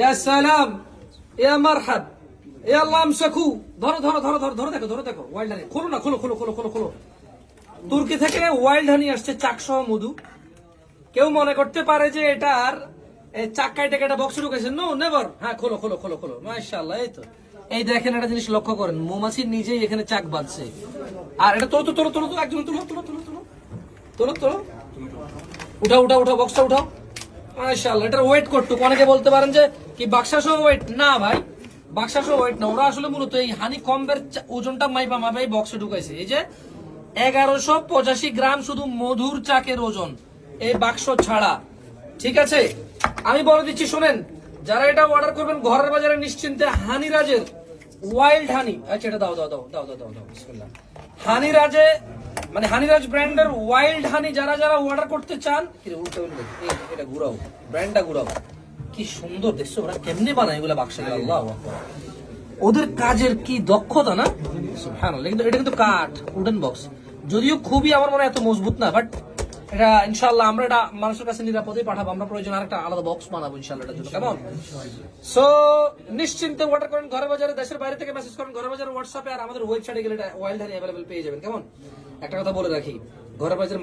ইয়া সালাম ইয়া মারহাব ইয়া আল্লাহ আমসাকু ধরো ধরো ধরো ধরো ধরো, দেখো ধরো, দেখো ওয়াইল্ড হানি খোলো না, খোলো খোলো খোলো খোলো খোলো। তুর্কি থেকে ওয়াইল্ড হানি আসছে চাকসহ মধু। কেউ মনে করতে পারে যে এটার এই চাক্কায় টেকে একটা বক্স ঢুকেছে নো নেভার হ্যাঁ খোলো খোলো খোলো খোলো। মাশাআল্লাহ, এই তো। এই দেখেন একটা জিনিস লক্ষ্য করেন। মৌমাছি নিজেই এখানে চাক বাঁধছে। আর এটা তোলো তো তোলো তোলো তো একজন তোলো তোলো তোলো তোলো তোলো তোলো। উঠাও উঠাও উঠাও বক্সটা উঠাও। মাশাআল্লাহ, এটার ওয়েট করটুক অনেকে বলতে পারেন যে, কি বাক্সা সহ ওয়েট না ভাই বাক্সা সহ ওয়েট না। ওরা আসলে মূলত এই হানি কম্বের ওজনটা মাইপা মাপা এই বক্সে ঢুকাইছে। এই যে, এগারোশো পঁচাশি গ্রাম শুধু মধুর চাকের ওজন এই বাক্স ছাড়া। ঠিক আছে? আমি বলে দিচ্ছি, শোনেন, যারা এটা অর্ডার করবেন ঘরের বাজারে, নিশ্চিন্তে হানিরাজের ওয়াইল্ড হানি আচ্ছা এটা দাও দাও দাও দাও দাও দাও হানিরাজে মানে হানিরাজ ব্র্যান্ডের ওয়াইল্ড হানি যারা যারা অর্ডার করতে চান এটা ঘুরাও ব্র্যান্ডটা ঘুরাও। কি সুন্দর দেখছ ওরা কেমনে বানায় এগুলা বাক্সে আল্লাহ ওদের কাজের কি দক্ষতা না? হ্যাঁ কিন্তু এটা কিন্তু কাঠ উডেন বক্স যদিও খুবই আমার মনে এত মজবুত না বাট এটা ইনশাল্লাহ আমরা এটা মানুষের কাছে নিরাপদেই পাঠাবো, আমরা প্রয়োজন আরেকটা আলাদা বক্স বানাবো ইনশাল্লাহ জন্য, কেমন? সো নিশ্চিন্তে অর্ডার করেন ঘরের বাজারে, দেশের বাইরে থেকে মেসেজ করেন, ঘরে বাজারে হোয়াটসঅ্যাপে আর আমাদের ওয়েবসাইটে গেলে এটা ওয়াইল্ড হানি অ্যাভেলেবল পেয়ে যাবেন, কেমন? একটা কথা বলে রাখি। ঘরের বাজারে